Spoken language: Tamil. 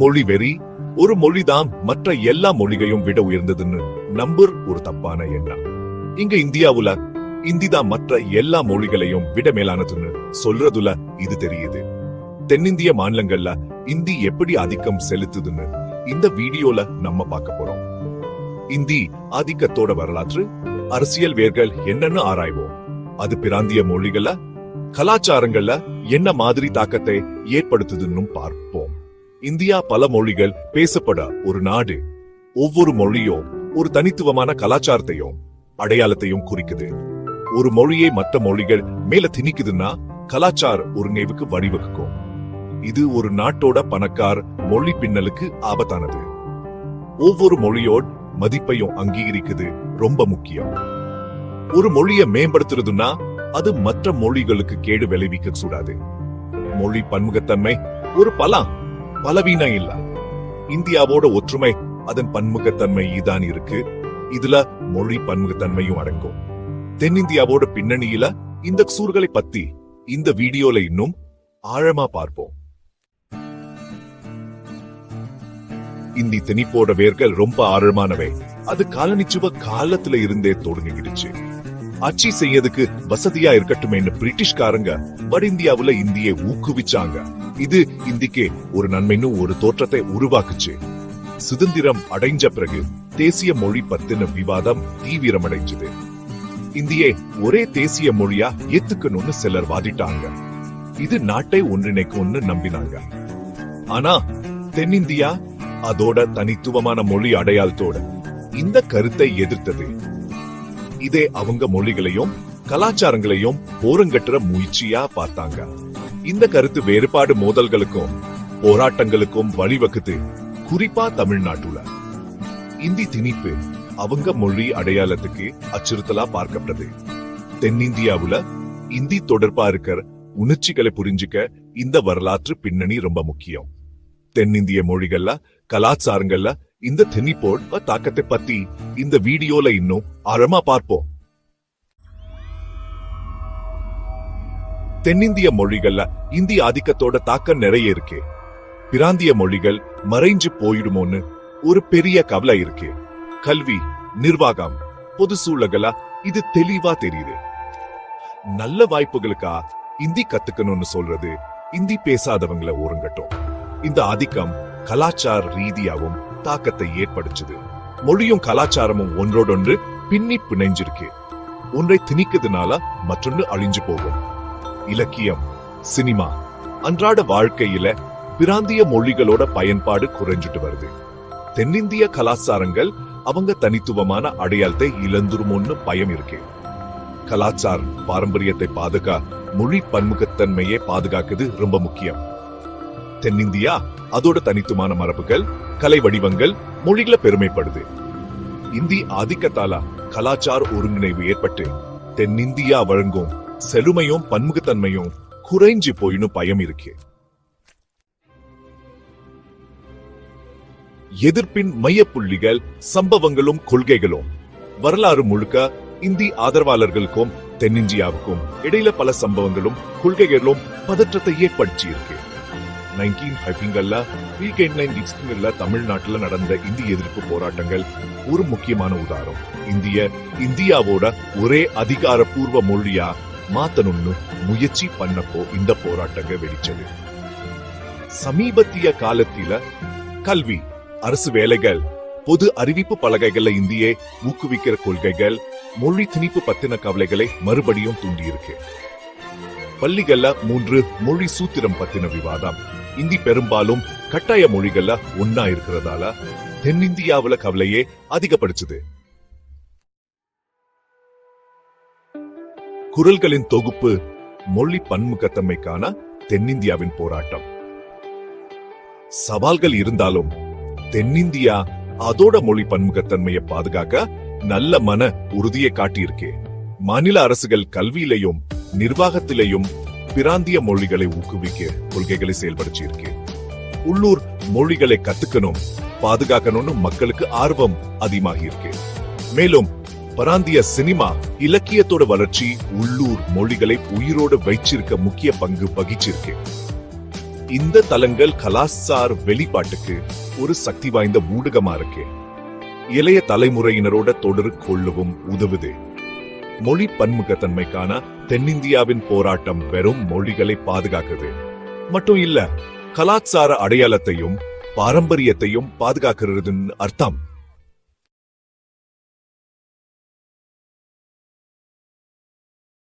மொழி வெறி ஒரு மொழிதான் மற்ற எல்லா மொழிகையும் விட உயர்ந்ததுன்னு நம்பர் ஒரு தப்பான எண்ணம். இங்க இந்தியாவுல இந்தி தான் மற்ற எல்லா மொழிகளையும் விட மேலானதுன்னு சொல்றதுல இது தெரியுது. தென்னிந்திய மாநிலங்கள்ல இந்தி எப்படி ஆதிக்கம் செலுத்துதுன்னு இந்த வீடியோல நம்ம பார்க்க போறோம். இந்தி ஆதிக்கத்தோட வரலாற்று அரசியல் வேர்கள் என்னன்னு ஆராய்வோம். அது பிராந்திய மொழிகள கலாச்சாரங்கள்ல என்ன மாதிரி தாக்கத்தை ஏற்படுத்துதுன்னு பார்ப்போம். இந்தியா பல மொழிகள் பேசப்பட ஒரு நாடு. ஒவ்வொரு மொழியும் ஒரு தனித்துவமான கலாச்சாரத்தையும் அடையாளத்தையும் குறிக்குது. ஒரு மொழியை மற்ற மொழிகள் மேல திணிக்குதுன்னா கலாச்சார ஒருங்கிணைவுக்கு வழிவகுக்கும். இது ஒரு நாட்டோட பணக்கார் மொழி பின்னலுக்கு ஆபத்தானது. ஒவ்வொரு மொழியோட மதிப்பையும் அங்கீகரிக்குது ரொம்ப முக்கியம். ஒரு மொழியை மேம்படுத்துறதுன்னா அது மற்ற மொழிகளுக்கு கேடு விளைவிக்க கூடாது. மொழி பன்முகத்தன்மை ஒரு பலம். பலவீனம் இல்ல இந்தியாவோட ஒற்றுமை அதன் பன்முகத்தன்மை இதான் இருக்கு. இதுல மொழி பன்முகத்தன்மையும் அடங்கும். தென்னிந்தியாவோட பின்னணியில இந்த சூர்களை பத்தி இந்த வீடியோல இன்னும் ஆழமா பார்ப்போம். இந்தி திணிப்போட வேர்கள் ரொம்ப ஆழமானவை. அது காலனிச்சுவ காலத்துல இருந்தே தொடங்கிடுச்சு. ஆட்சி செய்யறதுக்கு வசதியா இருக்கட்டுமேனு பிரிட்டிஷ்காரங்க வட இந்தியாவுல இந்தியை ஊக்குவிச்சாங்க. இது இந்திக்கே ஒரு நன்மைன்னு ஒரு தோற்றத்தை உருவாக்குச்சு. சுதந்திரம் அடைஞ்ச பிறகு தேசிய மொழி பத்தின விவாதம் தீவிரமடைஞ்சது. இந்தியை ஒரே தேசிய மொழியா ஏத்துக்கணும்னு சிலர் வாதிட்டாங்க. இது நாட்டை ஒன்றிணைக்கும்னு நம்பினாங்க. ஆனா தென்னிந்தியா அதோட தனித்துவமான மொழி அடையாளத்தோட இந்த கருத்தை எதிர்த்தது இதே அவங்க மொழிகளையும் கலாச்சாரங்களையும் போரங்கட்டுற முயற்சியா பார்த்தாங்க. இந்த கருத்து வேறுபாடு மோதல்களுக்கும் போராட்டங்களுக்கும் வழிவகுத்து குறிப்பா தமிழ்நாட்டுல. இந்தி திணிப்பு அவங்க மொழி அடையாளத்துக்கு அச்சுறுத்தலா பார்க்கப்பட்டது. தென்னிந்தியாவுல இந்தி தொடர்பா இருக்கிற உணர்ச்சிகளை புரிஞ்சுக்க இந்த வரலாற்று பின்னணி ரொம்ப முக்கியம். தென்னிந்திய மொழிகள்ல கலாச்சாரங்கள்ல இந்த திணிப்போட தாக்கத்தை பத்தி இந்த வீடியோல இன்னும் ஆழமா பார்ப்போம். தென்னிந்திய மொழிகள்ல இந்திய ஆதிக்கத்தோட தாக்கம் நிறைய இருக்கு. பிராந்திய மொழிகள் மறைஞ்சு போயிடுமோன்னு ஒரு பெரிய கவலை இருக்கு. கல்வி நிர்வாகம் பொது சூழலா இது தெளிவா தெரியுது. நல்ல வாய்ப்புகளுக்கா இந்தி கத்துக்கணும்னு சொல்றது இந்தி பேசாதவங்கள ஒருங்கட்டும். இந்த ஆதிக்கம் கலாச்சார ரீதியாவும் தாக்கத்தை ஏற்படுச்சுது மொழியும் கலாச்சாரமும் ஒன்றோடொன்று பின்னி பிணைஞ்சிருக்கு. ஒன்றை திணிக்கிறதுனால மற்றொன்று அழிஞ்சு போகும். இலக்கியம் சினிமா அன்றாட வாழ்க்கையில பிராந்திய மொழிகளோட பயன்பாடு குறைஞ்சிட்டு வருது. தென்னிந்திய கலாச்சாரங்கள் அவங்க தனித்துவமான அடையாளத்தை இழந்துருமோன்னு பயம் இருக்கு. கலாச்சார பாரம்பரியத்தை பாதுகா மொழி பன்முகத்தன்மையை பாதுகாக்குது ரொம்ப முக்கியம். தென்னிந்தியா அதோட தனித்துவமான மரபுகள் கலை வடிவங்கள் மொழிகளை பெருமைப்படுது. இந்தி ஆதிக்கத்தால கலாச்சார ஒருங்கிணைவு ஏற்பட்டு தென்னிந்தியா வழங்கும் செழுமையும் பன்முகத்தன்மையும் குறைஞ்சு போயின்னு பயம் இருக்கு. எதிர்ப்பின் மையப்புள்ளிகள் சம்பவங்களும் கொள்கைகளும். வரலாறு முழுக்க இந்தி ஆதரவாளர்களுக்கும் தென்னிந்தியாவுக்கும் இடையில பல சம்பவங்களும் கொள்கைகளும் பதற்றத்தை ஏற்படுத்தி இருக்கு நைன்டீன் ஹைஃபிங்கல்ல வீக்கெண்ட் நைன் சிக்ஸ்டிங்கல்ல தமிழ்நாட்டில் நடந்த இந்திய எதிர்ப்பு போராட்டங்கள் ஒரு முக்கியமான உதாரணம் இந்திய இந்தியாவோட ஒரே அதிகாரப்பூர்வ மொழியா மாத்தணும்னு முயற்சி பண்ணப்போ இந்த போராட்டங்க வெடிச்சது. சமீபத்திய காலத்தில கல்வி அரசு வேலைகள் பொது அறிவிப்பு பலகைகள்ல இந்தியை ஊக்குவிக்கிற கொள்கைகள் மொழி திணிப்பு பத்தின கவலைகளை மறுபடியும் தூண்டியிருக்கு. பள்ளிகள்ல மூன்று மொழி சூத்திரம் பத்தின விவாதம். இந்தி பெரும்பாலும் கட்டாய மொழிகள்ல ஒன்னா இருக்கிறதால தென்னிந்தியாவுல கவலையே அதிகப்படுச்சுது. குரல்களின் தொகுப்பு மொழி பன்முகத்தன்மைக்கான தென்னிந்தியாவின் போராட்டம். சவால்கள் இருந்தாலும் தென்னிந்தியா அதோட மொழி பன்முகத்தன்மையை பாதுகாக்க நல்ல மன உறுதியை காட்டியிருக்கே. மாநில அரசுகள் கல்வியிலையும் நிர்வாகத்திலையும் பிராந்திய மொழிகளை ஊக்குவிக்க கொள்கைகளை செயல்படுத்தியிருக்கு உள்ளூர் மொழிகளை கத்துக்கணும் பாதுகாக்கணும்னு மக்களுக்கு ஆர்வம் அதிகமாகி இருக்கு மேலும் பராந்திய சினிமா இலக்கியத்தோட வளர்ச்சி உள்ளூர் மொழிகளை உயிரோடு வைச்சிருக்க முக்கிய பங்கு வகிச்சிருக்கு. இந்த தலங்கள் கலாசார் வெளிப்பாட்டுக்கு ஒரு சக்தி வாய்ந்த ஊடகமா இருக்கு. இளைய தலைமுறையினரோட தொடர் கொள்ளவும் உதவுது. மொழி பன்முகத்தன்மைக்கான தென்னிந்தியாவின் போராட்டம் வெறும் மொழிகளை பாதுகாக்குது மட்டும் இல்ல கலாச்சார அடையாளத்தையும் பாரம்பரியத்தையும் பாதுகாக்கிறதுன்னு அர்த்தம்.